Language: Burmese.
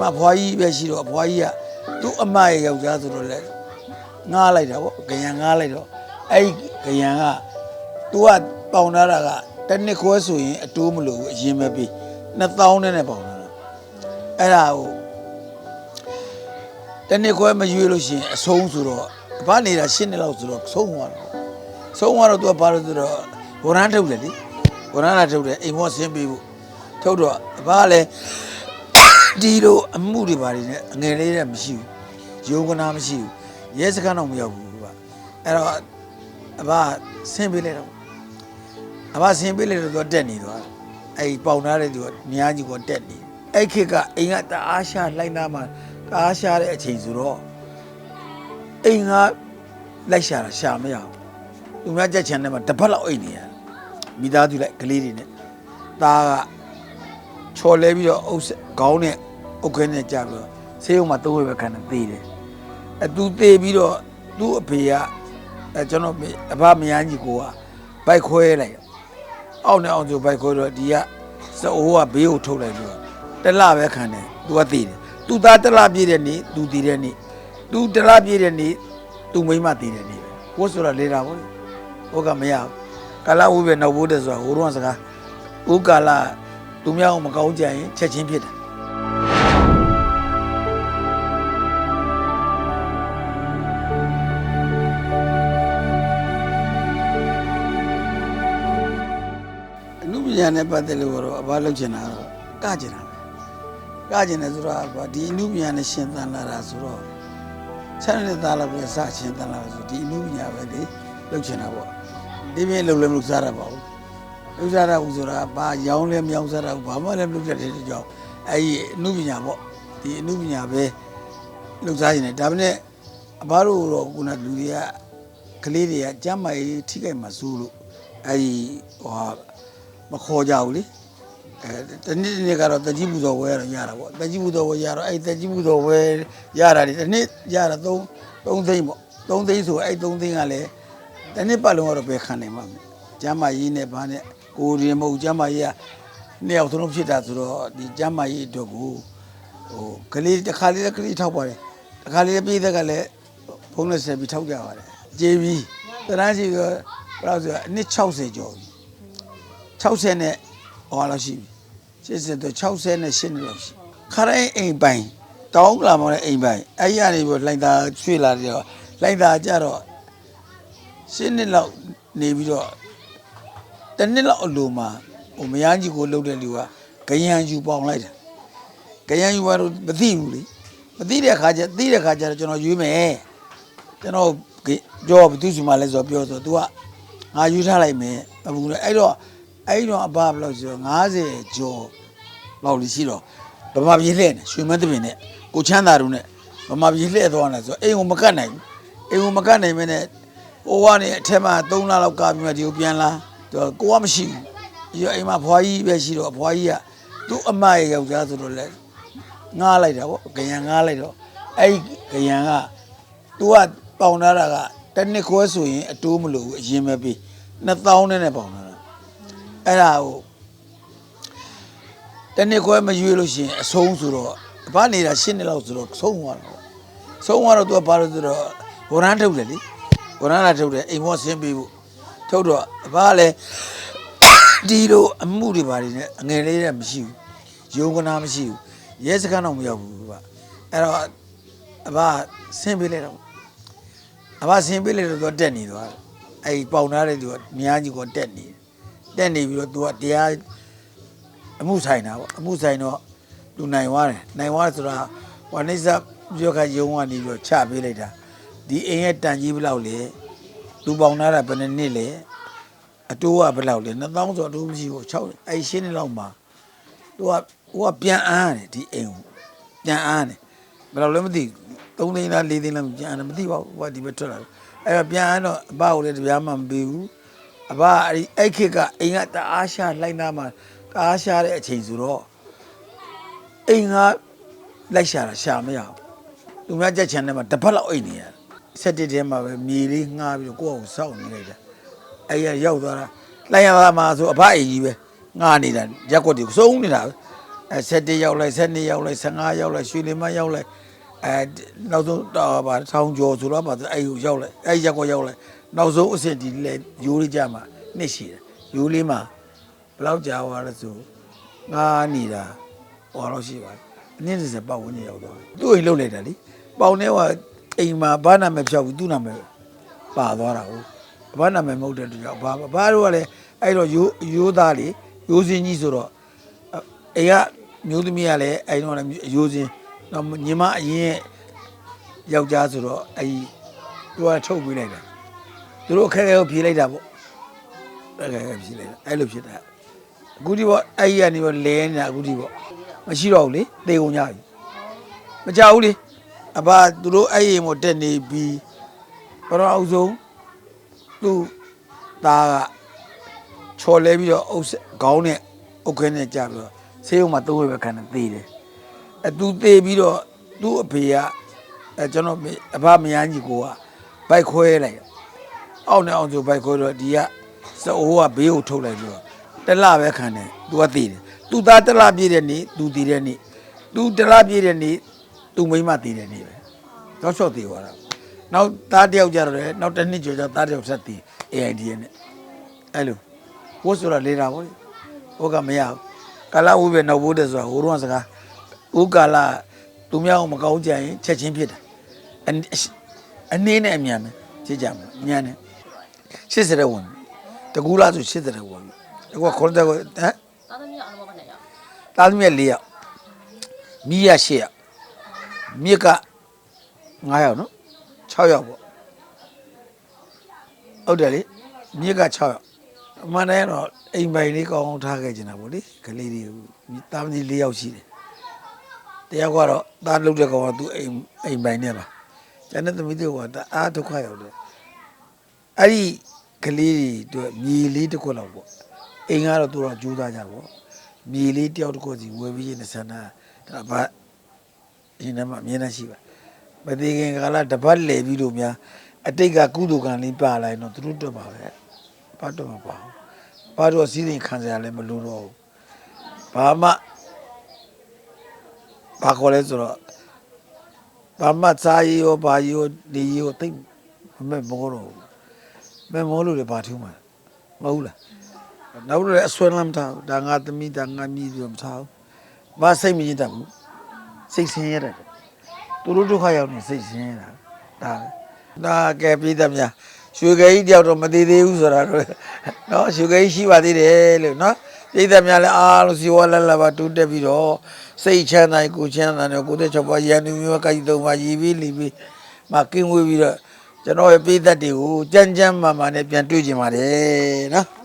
မှာဘွားကြီးပဲရှိတော့ဘွားကြီးကသူ့အမရဲ့ယောက်ျားဆိုတော့လေငားလိုက်တာပေါ့ကရန်ငားလိုက်တော့အဲ့ဒီကရန်ကသူကပေါင်ထားတာကတစ်နှစ်ခွဲဆိုရင်အတိုးမလို့ဘူးအရင်ပဲပြီး2000နဲ့နဲ့ပေါင်ထားတာအဲ့ဒါကိုတစ်နှစ်ခွဲမရွေးလို့ရှိရင်အဆုံးဆိုတော့ဘာနေတာရှင်းနေလောက်ဆိုတော့ဆုံးသွားတော့ဆုံးသွားတော့သူကဘာလို့ဆိုတော့ဝရမ်းထုတ်တယ်လေဝရမ်းလာထုတ်တယ်အိမ်မောဆင်းပေးဖို့ထုတ်တော့ဘာလဲ ဒီလိုအမှုတွေဘာတွေနဲ့အငယ်လေးတဲ့မရှိဘူးယုံကနာမရှိဘူးရဲစခန်းတော့မရောက်ဘူးကွာအဲ့တော့အဘဆင်းပေးလိုက်တော့အဘဆင်းပေးလိုက်တော့သူကတက်နေသွားအဲ့ဒီပေါင်ထားတဲ့သူကများကြီးကတက်နေအဲ့ခေတ်ကအိမ်ကတအားရှာလိုက်သားမှာတအားရှာတဲ့အချိန်ဆိုတော့အိမ်ကလိုက်ရှာတာရှာမရဘူးသူများကြက်ချန်ထဲမှာတစ်ပတ်လောက်အိတ်နေရမိသားစုလိုက်ကလေးတွေနဲ့သားကချော်လဲပြီးတော့အုပ်စခေါင်းနဲ့ အုတ်ခဲနဲ့ကြာပြီးတော့ဆေးရုံမှာသုံးဝက်ပဲခံနေသေးတယ်အဲသူသေးပြီးတော့သူ့အဖေကအဲကျွန်တော်မေအဘမယားကြီးကိုကဘိုက်ခွဲလိုက်အောက်နဲ့အောက်ဆိုဘိုက်ခွဲတော့ဒီကစအိုးကဘေးကိုထုတ်လိုက်ပြီးတော့တစ်လပဲခံတယ်သူကသေးတယ်သူသားတစ်လပြည့်တဲ့နေ့သူတည်တဲ့နေ့သူတစ်လပြည့်တဲ့နေ့သူမိမတည်တဲ့နေ့ပဲဘိုးဆိုတာလေတာဘို့ဘိုးကမရဘူးကာလဝိပဲနောက်ဘိုးတဲ့ဆိုတာဟိုတော့စကားဥကာလသူများအောင်မကောင်းကြရင်ချက်ချင်းဖြစ်တယ် ညာနဲ့ပတ်သက်လို့တော့အဘလုပ်ချင်တာတော့ကကြင်တာပဲကကြင်တယ်ဆိုတော့ဘာဒီအနုပညာနဲ့ရှင်းသန်လာတာဆိုတော့ဆက်နေတဲ့သားလောက်ပဲစရှင်းသန်လာတာဆိုဒီအနုပညာပဲလေလုပ်ချင်တာပေါ့ဒီပြင်းလုံလည်းမလုပ်စားရပါဘူးလုပ်စားရဘူးဆိုတာဘာရောင်းလဲမရောင်းစားရဘူးဘာမှလည်းမလုပ်တတ်တဲ့ကြောင့်အဲ့ဒီအနုပညာပေါ့ဒီအနုပညာပဲလုပ်စားနေတယ်ဒါပေမဲ့အဘတို့တော့ခုနလူတွေကကလေးတွေကကျမ်းမာရေးထိခိုက်မှာစိုးလို့အဲ့ဒီဟိုဟာ မခေါ်ကြဘူးလေအဲတနေ့တနေ့ကတော့တကြီးပူတော်ဝဲရတော့ရတာပေါ့တကြီးပူတော်ဝဲရတော့အဲ့တကြီးပူတော်ဝဲရတာဒီတနေ့ရတာ3 3သိန်းပေါ့3သိန်းဆိုအဲ့3သိန်းကလည်းတနေ့ပတ်လုံးကတော့ပဲခံနိုင်မှာမလဲကျမ်းမာရေးနဲ့ဗာနဲ့ကိုယ်ရင်မဟုတ်ကျမ်းမာရေးကနှစ်ယောက်သလုံးဖြစ်တာဆိုတော့ဒီကျမ်းမာရေးအတွက်ကိုဟိုကလေးတစ်ခါလေးတစ်ခါလေးထောက်ပါတယ်တစ်ခါလေးပြည်သက်ကလည်းဖုန်းနဲ့ဆက်ပြီးထောက်ကြပါတယ်ကြေးပြီးတရန်းရှိတော့ဘယ်လောက်ဆိုအနည်း60ကျော်ပြီ 60နဲ့ဟောလောက်ရှိပြီ80တော့60နဲ့8နှစ်လောက်ရှိခရိုင်းအိမ်ပိုင်တောင်းလာမတဲ့အိမ်ပိုင်အဲ့ရနေပြီးလှိုင်သာရွှေ့လာတယ်တော့လှိုင်သာကြတော့8နှစ်လောက်နေပြီးတော့တစ်နှစ်လောက်အလိုမှာဟိုမယားကြီးကိုလှုပ်တဲ့လူကဂယံယူပေါင်လိုက်တာဂယံယူကတော့မသိဘူးလေမသိတဲ့အခါကျသိတဲ့အခါကျတော့ကျွန်တော်ရွေးမယ်ကျွန်တော်ပြောဘသူစီမလဲဆိုတော့ပြောဆို तू ကငါယူထားလိုက်မယ်အဘူးလေအဲ့တော့ အဲ့တော့အဘဘယ်လောက်ဆိုတော့90ကျော်လောက်လိရှိတော့ဗမာပြည်လှည့်နေရွှေမန်းတပင်နဲ့ကိုချမ်းသာတို့နဲ့ဗမာပြည်လှည့်သွားတယ်ဆိုတော့အိမ်ကိုမကတ်နိုင်ဘူးအိမ်ကိုမကတ်နိုင်မနဲ့ဟိုကနေအထက်မှာ3လလောက်ကပြီးမှဒီကိုပြန်လာတော့ကိုကမရှိဘူးဒီအိမ်မှာဘွားကြီးပဲရှိတော့ဘွားကြီးကသူ့အမရဲ့ယောက်ျားဆိုတော့လေငားလိုက်တာပေါ့ကရန်ငားလိုက်တော့အဲ့ဒီကရန်က तू ကပေါင်ထားတာကတစ်နှစ်ခွဲဆိုရင်အတိုးမလို့ဘူးအရင်ပဲပြီး2000နဲ့နဲ့ပေါင်ထားတာ အဲ့ဒါကိုတစ်နှစ်ခွဲမရွေးလို့ရှိရင်အဆုံးဆိုတော့ဘာနေတာရှင်းနေလောက်ဆိုတော့ဆုံးသွားတော့ဆုံးသွားတော့ तू ကဘာလို့ဆိုတော့ဝရမ်းထုတ်တယ်လေဝရမ်းလာထုတ်တယ်အိမ်မောဆင်းပေးဖို့ထုတ်တော့ဘာလဲဒီလိုအမှုတွေဘာတွေနဲ့အငယ်လေးတဲ့မရှိဘူးယုံကနာမရှိဘူးရဲစခန်းတော့မရောက်ဘူးကွာအဲ့တော့အဘဆင်းပေးလိုက်တော့အဘဆင်းပေးလိုက်တော့သူကတက်နေသွားတယ်အဲ့ဒီပေါင်ထားတဲ့သူကများကြီးကတက်နေတယ် တက်နေပြီးတော့သူကတရားအမှုဆိုင်တာပေါ့အမှုဆိုင်တော့သူနိုင်သွားတယ်နိုင်သွားတယ်ဆိုတာဟိုနိစ္စပြောခရုံကနေပြီးတော့ချပေးလိုက်တာဒီအိမ်ရဲ့တန်ကြီးဘယ်လောက်လဲသူပေါင်ထားတာဘယ်နှစ်နှစ်လဲအတိုးကဘယ်လောက်လဲ2000ဆိုအတိုးမရှိဘူး6အဲ့ရှင်းနေလောက်မှာသူကဟိုကပြန်အားတယ်ဒီအိမ်ကိုပြန်အားတယ်ဘယ်လောက်လဲမသိဘူး3သိန်းလား4သိန်းလားပြန်အားတယ်မသိပါဘူးဟိုကဒီဘက်ထွက်လာတယ်အဲ့တော့ပြန်အားတော့အဘကိုလည်းတရားမှမပေးဘူး အဘအဲ့ဒီအဲ့ခေတ်ကအိမ်ကတအားရှာလိုက်သားမှာတအားရှာတဲ့အချိန်ဆိုတော့အိမ်ကလိုက်ရှာတာရှာမရဘူးသူများကြက်ချန်ထဲမှာတစ်ပတ်လောက်အိတ်နေရတယ်စက်တစ်ထဲမှာပဲမြေလေးငှားပြီးတော့ကိုယ့်အကိုစောင့်နေလိုက်တာအဲ့ရရောက်သွားတာလိုက်ရတာမှာဆိုအဖအိမ်ကြီးပဲငားနေတာရက်ကွက်တွေစုံနေတာပဲအဲ7ရောက်လိုက်7ရောက်လိုက်15ရောက်လိုက်ရွှေလင်မရောက်လိုက်အဲနောက်ဆုံးတော့ဗာထောင်ကျော်ဆိုတော့ဗာအဲ့ကိုရောက်လိုက်အဲ့ရက်ကိုရောက်လိုက် နောက်ဆုံးအစ်စ်ဒီလေရိုးလေးကြမှာနှစ်ရှိတယ်ရိုးလေးမှာဘယ်လောက်ကြာသွားလဲဆိုငါနေတာဟောတော့ရှိပါတယ်အနည်းစပတ်ဝန်းကျင်ရောက်သွားတယ်သူ့အိမ်လှုပ်လိုက်တာလीပေါင်ထဲကအိမ်မှာဘာနာမည်ဖြောက်ဘူးသူ့နာမည်ပါသွားတာဟုတ်ဘာနာမည်မဟုတ်တဲ့တူကြောင့်ဘာဘာတို့ကလည်းအဲ့တော့ရိုးရိုးသားလေရိုးစင်းကြီးဆိုတော့အိမ်ကမျိုးသမီးကလည်းအဲ့တော့လည်းအယိုးစင်းတော့ညီမအရင်ယောက်ျားဆိုတော့အဲ့ဒီသူကထုတ်ပေးလိုက်တာ သူတို့အခက်အခဲကိုဖြေလိုက်တာပေါ့အခက်အခဲဖြေလိုက်တာအဲ့လိုဖြစ်တာအခုဒီပေါ့အဲ့ဒီကနေပေါ့လဲနေတာအခုဒီပေါ့မရှိတော့ဘူးလေသေကုန်ကြပြီမကြဘူးလေအဘသူတို့အဲ့ရင်မို့တက်နေပြီးဘရောအောင်ဆုံးသူ့သားကချော်လဲပြီးတော့အုပ်စခေါင်းနဲ့အုတ်ခဲနဲ့ကြာပြီးတော့ဆေးရုံမှာသုံးဝဲပဲခံနေသေးတယ်အဲသူသေးပြီးတော့သူ့အဖေကအဲကျွန်တော်မေအဘမယားကြီးကိုကဘိုက်ခွဲလိုက် အောက်နဲ့အောင်ဆိုဘိုက်ခွဲတော့ဒီကစအိုးကဘေးကိုထုတ်လိုက်ပြီးတော့တစ်လပဲခံတယ်သူကသေးတယ်သူသားတစ်လပြည့်တဲ့နေ့သူတည်တဲ့နေ့သူတစ်လပြည့်တဲ့နေ့သူမိမတည်တဲ့နေ့ပဲတော့ချော့သေးသွားတာနောက်သားတစ်ယောက်ကြတော့လေနောက်တစ်နှစ်ကျော်ကျသားတစ်ယောက်ဆက်တည် AID နဲ့အဲ့လိုဝတ်ဆိုတာလေတာဗောလေဟိုကမရဘူးကာလဝိပဲနောက်ဘိုးတဲ့ဆိုတာဟိုတော့စကားဥကာလသူများအောင်မကောင်းကြရင်ချက်ချင်းဖြစ်တယ်အနအနည်းနဲ့အမြန်ပဲဖြစ်ကြမှာအမြန်နဲ့ 80တဲ့ဝင်တကူလားဆို80တဲ့ဝင်တကူကခေါ်တဲ့ကိုဟမ်သားသမီးအားလုံးမနဲ့ရသားသမီး4ယောက်မိရ8ယောက်မြစ်က9ယောက်နော်6ယောက်ပေါ့ဟုတ်တယ်လေမြစ်က6ယောက်အမှန်တည်းတော့အိမ်ပိုင်လေးကောင်းအောင်ထားခဲ့ကြတာပေါ့လေကလေးတွေသားသမီး4ယောက်ရှိတယ်တယောက်ကတော့သားလုတ်တဲ့ကောင်ကသူအိမ်အိမ်ပိုင်နဲ့ပါကျန်တဲ့သမီးတွေကတအားဒုက္ခရောက်တယ် အဲ့ဒီကလေးတွေအတွက်မြေလေးတစ်ခွက်လောက်ပေါ့အိမ်ကတော့သူတော့ကြိုးစားကြပေါ့မြေလေးတယောက်တစ်ခုစီဝယ်ပြီးရင်ဆန္ဒဒါဘာဒီနေ့မှအမြင်နဲ့ရှိပါမသေးခင်ကာလတပတ်လဲပြီးလို့များအတိတ်ကကုသိုလ်ကံလေးပါလာရင်တော့သူတို့တွတ်ပါပဲဘာတော့မပါဘူးဘာတော့စီးရင်ခံစားရလဲမလို့တော့ဘူးဘာမှဘာခေါ်လဲဆိုတော့ဘာမှစားရရောဘာရောဒီရောတိတ်မမဲ့မောတော့ဘူး မဲ့မောလို့လည်းဘာထူးမှာမဟုတ်လားနောက်တော့လည်းအစွဲလမ်းမထားဘူးဒါငါသမီးဒါငါမြည်ပြီးတော့မထားဘူးမစိတ်မရင်တတ်ဘူးစိတ်ဆင်းရဲတယ်သူတို့ဒုက္ခရောက်နေစိတ်ဆင်းရဲတာဒါပဲဒါကဲပြည်သက်များရွှေခဲကြီးတယောက်တော့မသေးသေးဘူးဆိုတာတော့နော်ရွှေခဲကြီးရှိပါသေးတယ်လို့နော်ပြည်သက်များလည်းအားလုံးစီဝါလလပါတူးတက်ပြီးတော့စိတ်ချမ်းသာကိုယ်ချမ်းသာတယ်ကိုယ်တဲ့ချက်ပွားရန်သူမျိုးကကြီးသုံးပါရည်ပြီးလီပြီးမကင်းဝေးပြီးတော့ ကျွန်တော်ရဲ့ပြည်သက်တွေကိုကြမ်းကြမ်းမာမာနဲ့ပြန်တွေ့ကြပါတယ်နော်